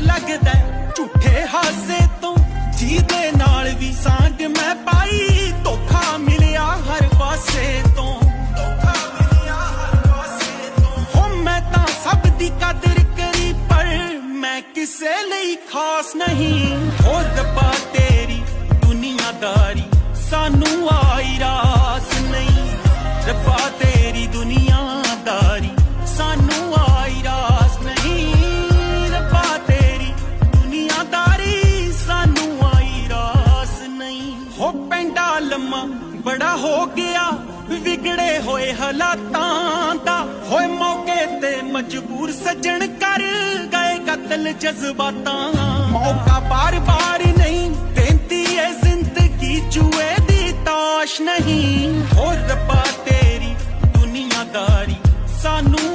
ਲੱਗਦਾ ਝੂਠੇ ਹਾਸੇ ਤੋਂ ਜਿਹਦੇ ਨਾਲ ਵੀ ਸਾਂਝ ਮੈਂ ਪਾਈ। ਧੋਖਾ ਮਿਲਿਆ ਹਰ ਪਾਸੇ ਤੋਂ। ਧੋਖਾ ਮਿਲਿਆ ਹਰ ਪਾਸੇ ਤੋਂ। ਹੋ ਮੈਂ ਤਾਂ ਸਭ ਦੀ ਕਦਰ ਕਰੀ, ਪਰ ਮੈਂ ਕਿਸੇ ਲਈ ਖਾਸ ਨਹੀਂ। ਹੋ ਰੱਬਾ ਤੇਰੀ ਦੁਨੀਆਦਾਰੀ, ਸਾਨੂੰ ਆਈ ਰਾਸ ਨਹੀਂ। ਰੱਬਾ ਤੇਰੀ ਦੁਨੀਆਦਾਰੀ, ਸਾਨੂੰ ਨਹੀਂ ਪੈਂਡਾ ਲੰਮਾ ਬੜਾ ਹੋ ਗਿਆ, ਵਿਗੜੇ ਹੋਏ ਹਾਲਾਤਾਂ ਦਾ। ਹੋਏ ਮੌਕੇ ਤੇ ਮਜਬੂਰ ਸੱਜਣ ਕਰ ਗਏ ਕਤਲ ਜਜ਼ਬਾਤਾਂ। ਮੌਕਾ ਬਾਰ-ਬਾਰ ਨਹੀਂ ਦੇਂਦੀ ਏ ਜ਼ਿੰਦਗੀ ਜੂਏ ਦੀ ਤਾਸ਼ ਨਹੀਂ। ਹੋਰ ਰੱਬਾ ਤੇਰੀ ਦੁਨੀਆਦਾਰੀ ਸਾਨੂੰ